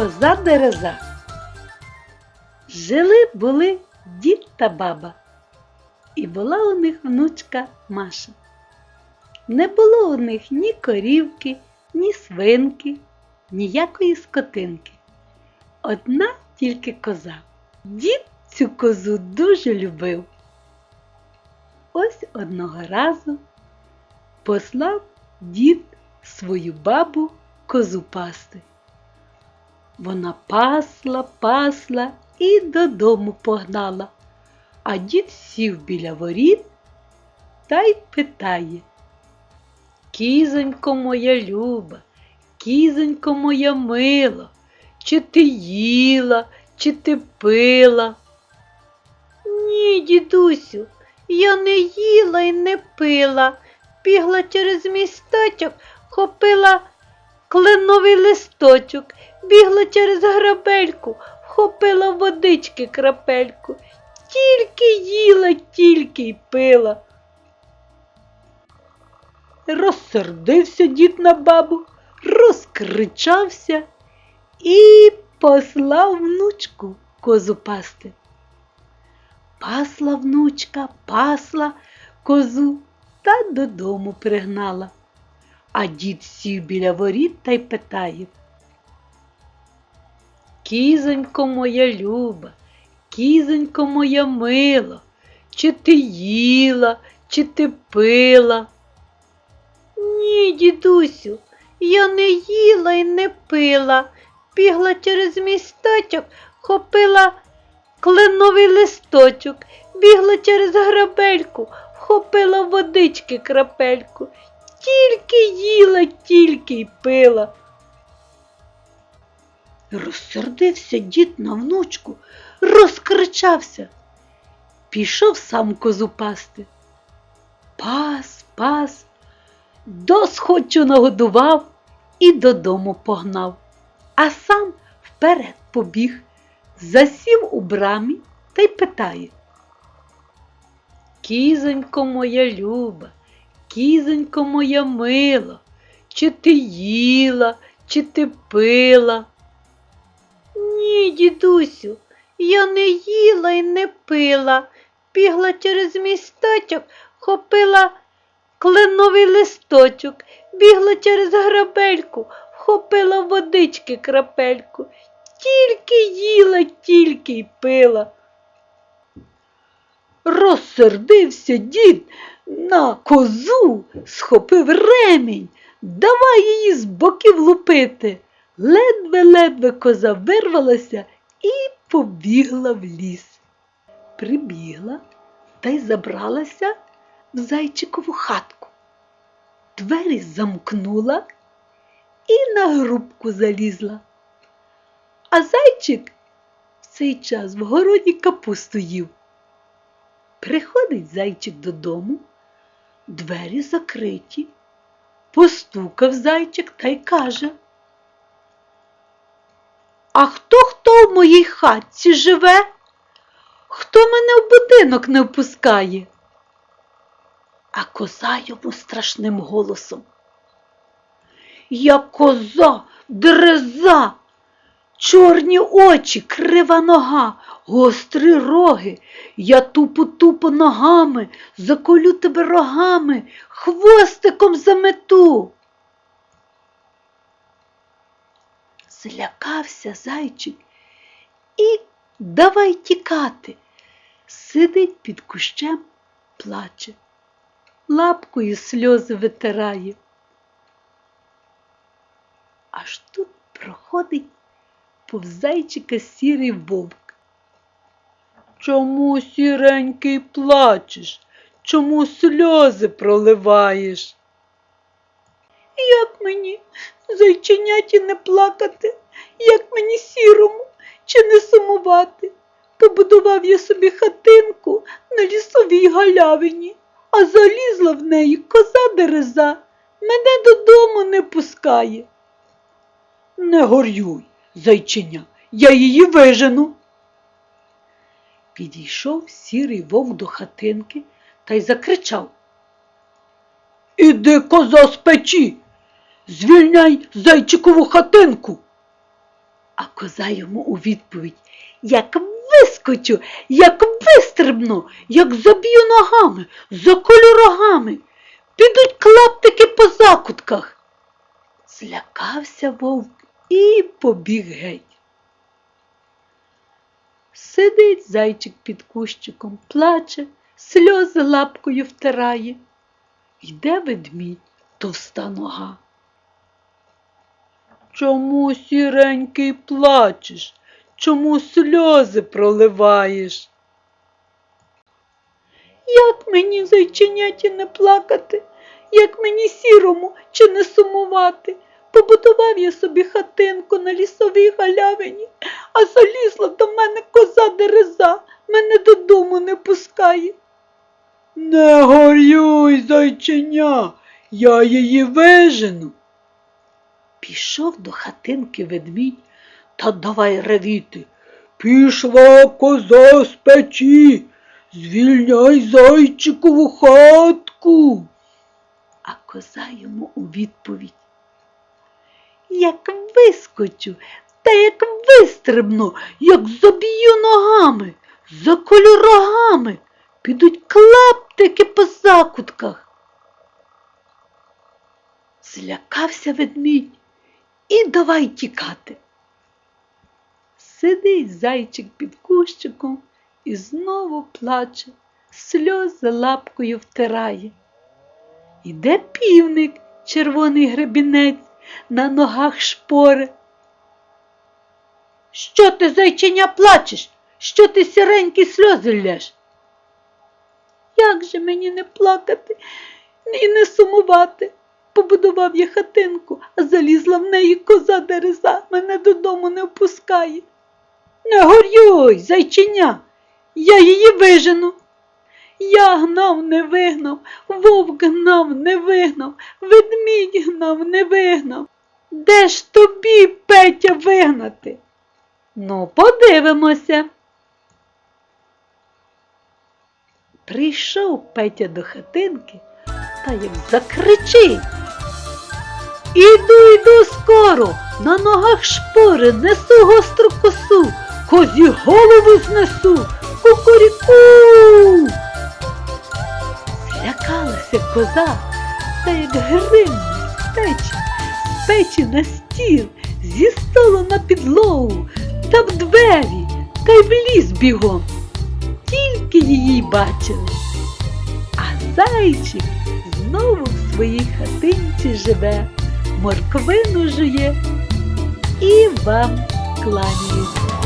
Коза дереза. Жили були дід та баба, і була у них внучка Маша. Не було у них ні корівки, ні свинки, ніякої скотинки. Одна тільки коза. Дід цю козу дуже любив. Ось одного разу послав дід свою бабу козу пасти. Вона пасла, пасла і додому погнала, а дід сів біля воріт та й питає. Кізонько моя люба, кізонько моя мила, чи ти їла, чи ти пила? Ні, дідусю, я не їла й не пила, бігла через місточок, хопила кленовий листочок, бігла через грабельку, вхопила водички крапельку, тільки їла, тільки й пила. Розсердився дід на бабу, розкричався і послав внучку козу пасти. Пасла внучка, пасла козу та додому пригнала. А дід сів біля воріт та й питає. Кізонько моя люба, кізонько моя мила, чи ти їла, чи ти пила? Ні, дідусю, я не їла й не пила, бігла через місточок, хопила кленовий листочок, бігла через грабельку, вхопила водички крапельку, тільки їла, тільки й пила. Розсердився дід на внучку, розкричався. Пішов сам козу пасти. Пас, пас, досхочу нагодував і додому погнав, а сам вперед побіг, засів у брамі та й питає. Кізонько моя люба, кізонько моя мила, чи ти їла, чи ти пила? Дідусю, я не їла й не пила, бігла через місточок, хопила кленовий листочок, бігла через грабельку, вхопила водички крапельку, тільки їла, тільки й пила. Розсердився дід на козу, схопив ремінь, давай її з боків лупити. Ледве-ледве коза вирвалася і побігла в ліс. Прибігла та й забралася в зайчикову хатку. Двері замкнула і на грубку залізла. А зайчик в цей час в городі капусту їв. Приходить зайчик додому, двері закриті, постукав зайчик та й каже. А хто хто в моїй хатці живе? Хто мене в будинок не впускає? А коза йому страшним голосом. Я коза, дереза, чорні очі, крива нога, гострі роги. Я тупо тупо ногами, заколю тебе рогами, хвостиком замету. Злякався зайчик і давай тікати. Сидить під кущем, плаче, лапкою сльози витирає. Аж тут проходить повз зайчика сірий вовк. Чому сіренький плачеш? Чому сльози проливаєш? Як мені зайченяті не плакати, як мені сірому чи не сумувати? Побудував я собі хатинку на лісовій галявині, а залізла в неї коза дереза, мене додому не пускає. Не горюй, зайчиня, я її вижену. Підійшов сірий вовк до хатинки та й закричав. Іди, коза з печі, звільняй зайчикову хатинку. А коза йому у відповідь як вискочу, як вистрибну, як заб'ю ногами, заколю рогами, підуть клаптики по закутках. Злякався вовк і побіг геть. Сидить зайчик під кущиком, плаче, сльози лапкою втирає. Йде ведмідь, товста нога. Чому сіренький плачеш? Чому сльози проливаєш? Як мені, зайченяті, не плакати, як мені сірому чи не сумувати? Побудував я собі хатинку на лісовій галявині, а залізла до мене коза дереза, мене додому не пускає. Не горюй, зайченя, я її вижену. Пішов до хатинки ведмідь та давай ревіти. Пішла коза з печі, звільняй зайчикову хатку. А коза йому у відповідь. Як вискочу, та як вистрибну, як заб'ю ногами, заколю рогами, підуть клаптики по закутках. Злякався ведмідь і давай тікати. Сидить зайчик під кущиком і знову плаче, сльози лапкою втирає. Іде півник, червоний гребінець, на ногах шпори. Що ти, зайченя, плачеш? Що ти сіренькі сльози лєш? Як же мені не плакати і не сумувати? Побудував я хатинку, а залізла в неї коза дереза, мене додому не впускає. Не горюй, зайченя, я її вижену. Я гнав, не вигнав, вовк гнав, не вигнав, ведмідь гнав, не вигнав. Де ж тобі, Петя, вигнати? Ну, подивимося. Прийшов Петя до хатинки та як закричить. Іду, іду скоро, на ногах шпори, несу гостру косу, козі голову знесу, кукуріку. Злякалася коза, та як гримне з печі, з печі на стіл, зі столу на підлогу, та в двері, та й в ліс бігом. Тільки її бачили. А зайчик знову в своїй хатинці живе, морквину жує і вам кланяється.